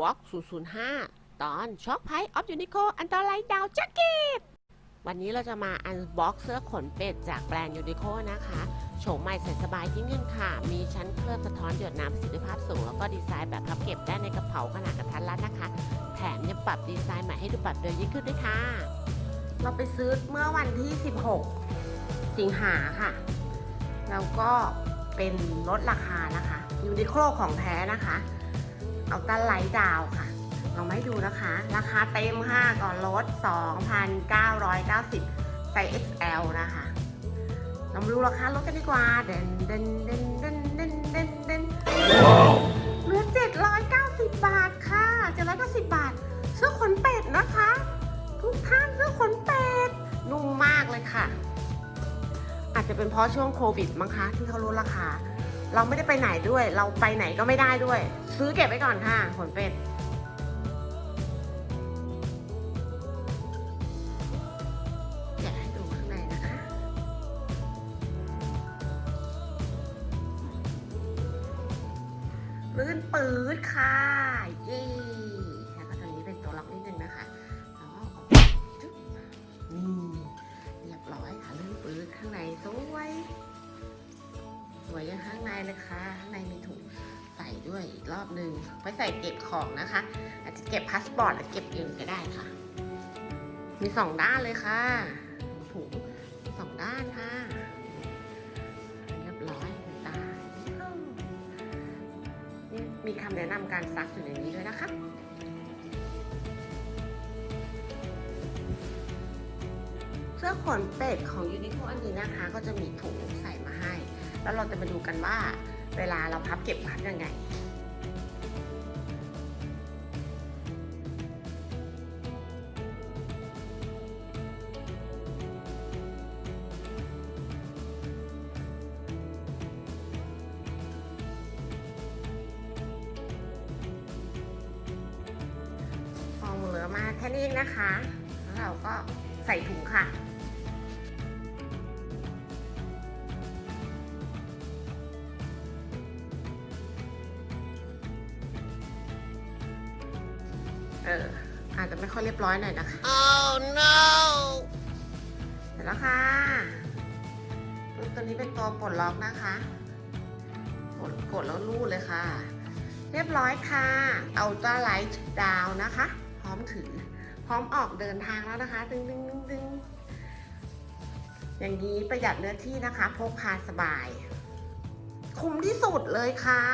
วอล์ก005 ตอนช็อคไพออฟยูนิโคอันตรายดาวแจ็คเก็ตวันนี้เราจะมาอันบ็อกเสื้อขนเป็ดจากแบรนด์ยูนิโคนะคะโฉมใหม่ใส่สบายยิ่งขึ้นค่ะ มีชั้นเคลือบสะท้อนหยดน้ำประสิทธิภาพสูง แล้วก็ดีไซน์แบบพับเก็บได้ในกระเป๋าขนาดกระทัดรัดนะคะ แถมยังปรับดีไซน์ใหม่ให้ดูปรับเดินยิ่งขึ้นด้วยค่ะ เราไปซื้อเมื่อวันที่ 16 สิงหาค่ะ แล้วก็เป็นลดราคานะคะยูนิโคลของแท้นะคะ เอาตันไลท์ดาวค่ะเราไม่ดูนะคะ ราคาเต็มค่ะก่อนลด 2,990ไซส์ XL นะคะเรามาดูราคาลดกันดีกว่าเด่นเด่นเด่นเด่นเด่นเด่นเด่นเหลือ 790 บาทค่ะ790บาท เสื้อขนเป็ดนะคะ ทุกท่านเสื้อขนเป็ด นุ่มมากเลยค่ะ อาจจะเป็นเพราะช่วงโควิดมั้งคะ ที่เขาลดราคา เราไม่ได้ไปไหนด้วย เราไปไหนก็ไม่ได้ด้วย ซื้อเก็บไว้ก่อนค่ะขนเป็ดแกะให้ดูข้างในนะคะ ลื่นปื๊ดค่ะ เย้ วยยังข้างในเลยค่ะ ข้างในมีถุงใส่ด้วยอีกรอบหนึ่งไว้ใส่เก็บของนะคะ อาจจะเก็บพาสปอร์ตหรือเก็บเงินก็ได้ค่ะ มีสองด้านเลยค่ะ ถุงสองด้านค่ะ เรียบร้อยตานี่มีคำแนะนำการซักอยู่ในนี้ด้วยนะคะเสื้อขนเป็ดของยูนิโคอันนี้นะคะ ก็จะมีถุงใส่มาให้ แล้วเราจะมาดูกันว่าเวลาเราพับเก็บพับยังไงฟองเหลือมาแค่นี้นะคะ แล้วเราก็ใส่ถุงค่ะ เออ อาจจะไม่ค่อยเรียบร้อยหน่อยนะคะ Oh no! เสร็จแล้วค่ะตัวนี้เป็นตัวปลดล็อกนะคะ กดกดแล้วรูดเลยค่ะ เรียบร้อยค่ะเอาต a าไลท์ดาวนะคะ พร้อมถือ พร้อมออกเดินทางแล้วนะคะ ดึงดึงดึงดึงอย่างนี้ประหยัดเนื้อที่นะคะ พกพาสบาย คุ้มที่สุดเลยค่ะ